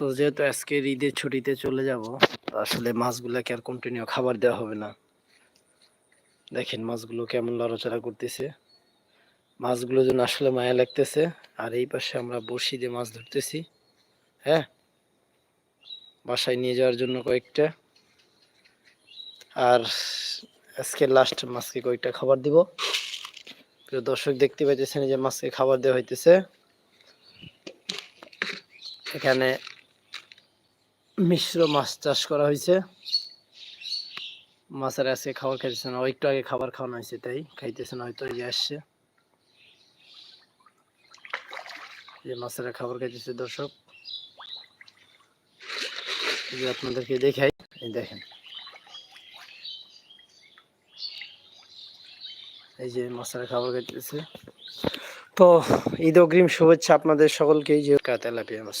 তো যেহেতু আজকে ঈদের ছুটিতে চলে যাব আসলে মাছগুলোকে আর কন্টিনিউ খাবার দেওয়া হবে না। দেখেন মাছগুলো কেমন লড়াচড়া করতেছে। মাছগুলো যেন আসলে মায়া লাগতেছে। আর এই পাশে আমরা বড়শি দিয়ে মাছ ধরতেছি। হ্যাঁ? বাসায় নিয়ে যাওয়ার জন্য কয়েকটা। আর আজকে লাস্ট মাছকে কয়েকটা খাবার দিব। প্রিয় দর্শক, দেখতে পাইতেছেন যে মাছকে খাবার দেওয়া হইতেছে। এখানে মিশ্র মাছ চাষ করা হয়েছে। মাছের আজকে খাবার খাইতেছে না। একটু আগে খাবার খাওয়ানো হয়েছে, তাই খাইতেছে না, হয়তো এই আসছে। যে মাছেরা খাবার খাইতেছে দর্শক। যে আপনাদেরকে দেখাই দেখেন। এই যে মাছেরা খাবার খাইতেছে। তো ঈদ অগ্রিম শুভেচ্ছা আপনাদের সকলকে যে তেলাপিয়া মাছ।